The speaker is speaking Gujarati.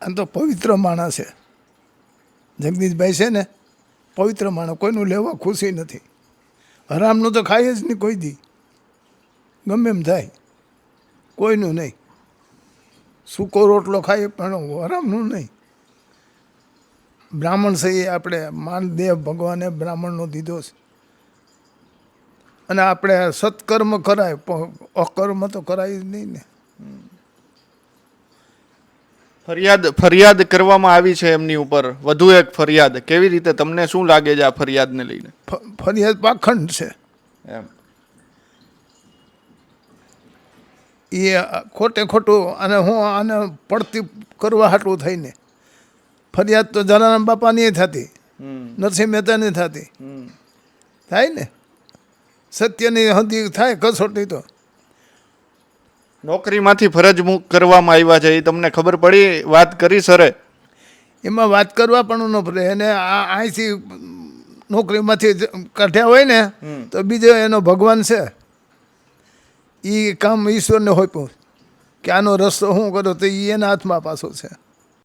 આમ તો પવિત્ર માણસ છે. જગદીશભાઈ છે ને, પવિત્ર માણસ, કોઈનું લેવા ખુશી નથી. હરામનું તો ખાય જ નહીં કોઈ દી. ગમે એમ થાય. કોઈનું નહીં. સૂકો રોટલો ખાય પણ હરામનું નહીં. બ્રાહ્મણ સહી આપણે માનદેવ ભગવાને બ્રાહ્મણનો દીધો છે. અને આપણે સત્કર્મ કરાય અકર્મ તો કરાય જ નહીં ને. ફરિયાદ ફરિયાદ કરવામાં આવી છે એમની ઉપર. વધુ એક ફરિયાદ. કેવી રીતે તમને શું લાગે છે આ ફરિયાદને લઈને? ફરિયાદ પાખંડ છે. એમ. એ ખોટે ખોટું અને હું આને પડતી કરવા હાટું થઈને. ફરિયાદ તો જલારામ બાપાની થતી. નરસિંહ મહેતાની થતી. થાય ને? સત્યની હદી થાય કસોટી તો. નોકરીમાંથી ફરજ મુક્ત કરવામાં આવ્યા છે એ તમને ખબર પડી? વાત કરી સરે. એમાં વાત કરવા પણ ન પડે એને આ અહીંથી નોકરીમાંથી કાઢ્યા હોય ને તો બીજો એનો ભગવાન છે. એ કામ ઈશ્વરને હોય કે આનો રસ્તો શું કરો તો એ એના હાથમાં પાછો છે.